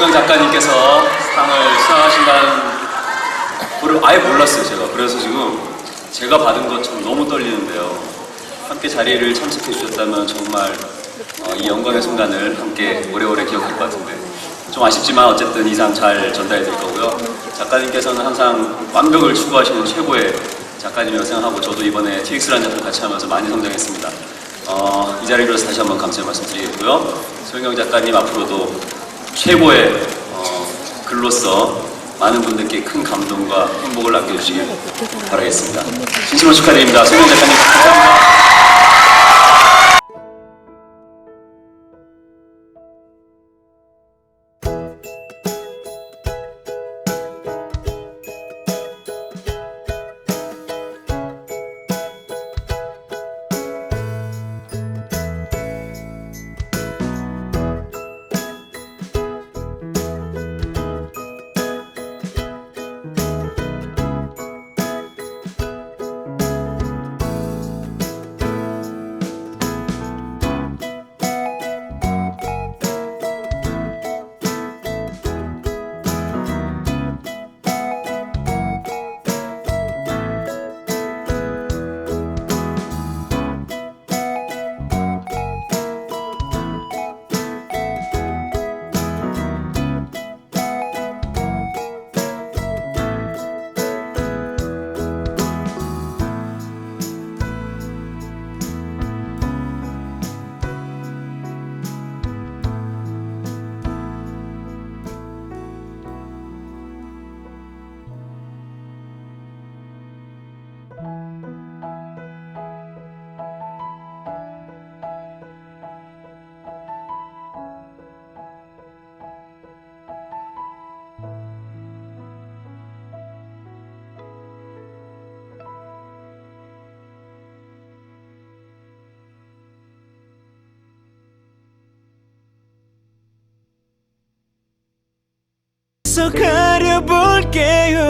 소영 작가님께서 상을 수상하신다는 거를 아예 몰랐어요 제가. 그래서 지금 제가 받은 것처럼 너무 떨리는데요. 함께 자리를 참석해 주셨다면 정말 어, 이 영광의 순간을 함께 오래오래 기억할 것 같은데. 좀 아쉽지만 어쨌든 이상 잘 전달해 드릴 거고요. 작가님께서는 항상 완벽을 추구하시는 최고의 작가님이라고 생각하고 저도 이번에 TX라는 작품 같이 하면서 많이 성장했습니다 자리를 빌어서 다시 한번 감사의 말씀드리겠고요 소영경 작가님 앞으로도 최고의 어, 글로서 많은 분들께 큰 감동과 행복을 남겨주시길 바라겠습니다. 진심으로 축하드립니다. 소영 작가님 감사합니다. 서 가려볼게요